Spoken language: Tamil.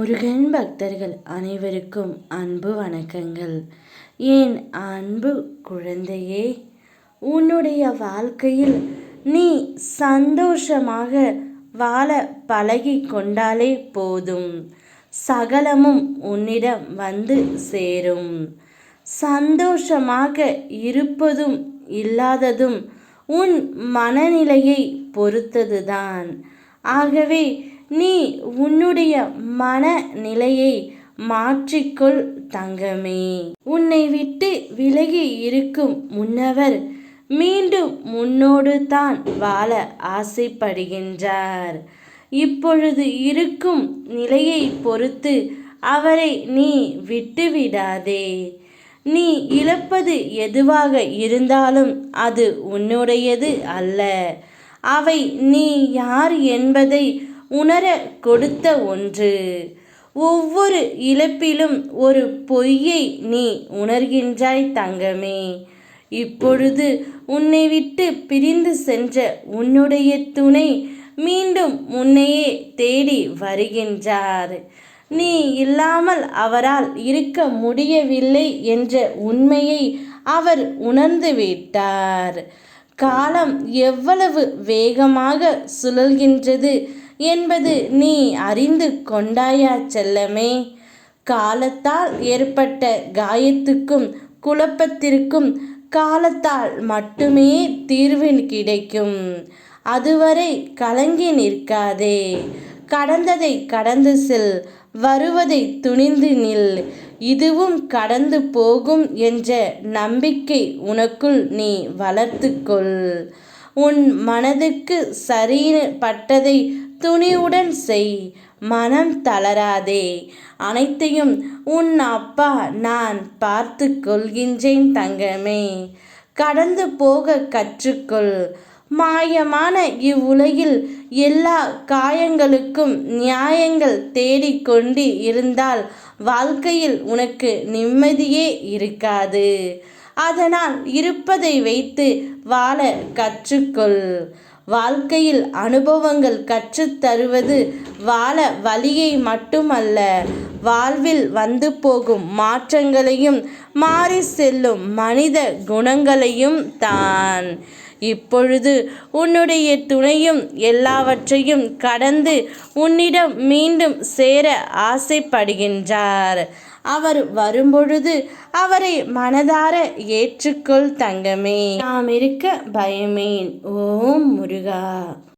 முருகன் பக்தர்கள் அனைவருக்கும் அன்பு வணக்கங்கள். என் அன்பு குழந்தையே உன்னுடைய வாழ்க்கையில் நீ சந்தோஷமாக வாழ பழகி கொண்டாலே போதும். சகலமும் உன்னிடம் வந்து சேரும். சந்தோஷமாக இருப்பதும் இல்லாததும் உன் மனநிலையை பொறுத்ததுதான். ஆகவே நீ உன்னுடைய மனநிலையை மாற்றிக்கொள் தங்கமே. உன்னை விட்டு விலகி இருக்கும் முன்னவர் மீண்டும் முன்னோடு தான் வாழ ஆசைப்படுகின்றார். இப்பொழுது இருக்கும் நிலையை பொறுத்து அவரை நீ விட்டுவிடாதே. நீ இழப்பது எதுவாக இருந்தாலும் அது உன்னுடையது அல்ல. அவை நீ யார் என்பதை உணர கொடுத்த ஒன்று. ஒவ்வொரு இழப்பிலும் ஒரு பொய்யை நீ உணர்கின்றாய் தங்கமே. இப்பொழுது உன்னை விட்டு பிரிந்து சென்ற உன்னுடைய துணை மீண்டும் உன்னையே தேடி வருகின்றார். நீ இல்லாமல் அவரால் இருக்க முடியவில்லை என்ற உண்மையை அவர் உணர்ந்து விட்டார். காலம் எவ்வளவு வேகமாக சுழல்கின்றது என்பது நீ அறிந்து கொண்டாயா செல்லமே. காலத்தால் ஏற்பட்ட காயத்துக்கும் குழப்பத்திற்கும் காலத்தால் மட்டுமே தீர்வு கிடைக்கும். அதுவரை கலங்கி நிற்காதே. கடந்ததை கடந்து செல் வருவதை துணிந்து நில். இதுவும் கடந்து போகும் என்ற நம்பிக்கை உனக்குள் நீ வளர்த்துக்கொள். உன் மனதுக்கு சரின்னு பட்டதை துணிவுடன் செய் மனம் தளராதே. அனைத்தையும் உன் அப்பா நான் பார்த்து கொள்கின்றேன் தங்கமே. கடந்து போக கற்றுக்கொள். மாயமான இவ்வுலகில் எல்லா காயங்களுக்கும் நியாயங்கள் தேடிக்கொண்டு இருந்தால் வாழ்க்கையில் உனக்கு நிம்மதியே இருக்காது. அதனால் இருப்பதை வைத்து வாழ கற்றுக்கொள். வாழ்க்கையில் அனுபவங்கள் கற்றுத்தருவது வாழ வழியை மட்டுமல்ல. வாழ்வில் வந்து போகும் மாற்றங்களையும் மாறி செல்லும் மனித குணங்களையும் தான். இப்பொழுது உன்னுடைய துணையும் எல்லாவற்றையும் கடந்து உன்னிடம் மீண்டும் சேர ஆசைப்படுகின்றார். அவர் வரும்பொழுது அவரை மனதார ஏற்றுக்கொள் தங்கமே. நாம் இருக்க பயமேன். ஓம் முருகா.